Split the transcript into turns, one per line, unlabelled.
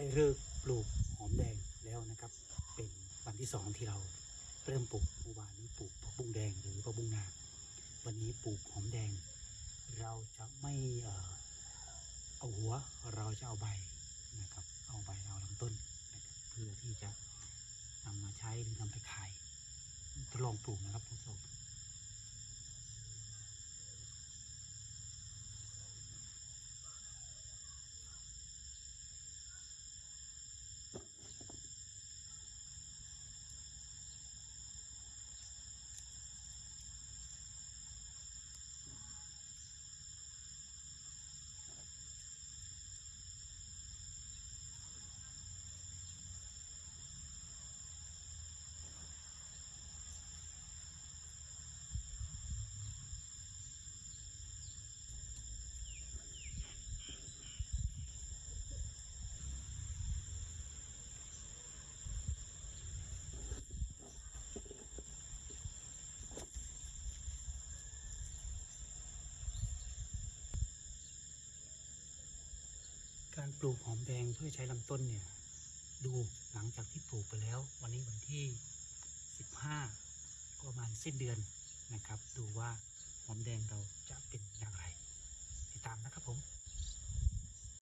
ได้เลิกปลูกหอมแดงแล้วนะครับ เป็นวันที่สองที่เราเริ่มปลูกเมื่อวานนี้ปลูกผักบุ้งแดงหรือผักบุ้งนา วันนี้ปลูกหอมแดง เราจะไม่เออเอาหัวเราจะเอาใบนะครับ เอาใบเอาลำต้นนะครับเพื่อที่จะนำมาใช้หรือนำไปขายทดลองปลูกนะครับคุณผู้ชม การปลูกหอมแดงเพื่อใช้ลำต้นเนี่ย ดูหลังจากที่ปลูกไปแล้ว วันนี้วันที่ 15 ก็ประมาณสิ้นเดือนนะครับ ดูว่าหอมแดงเราจะเป็นอย่างไร ติดตามนะครับผม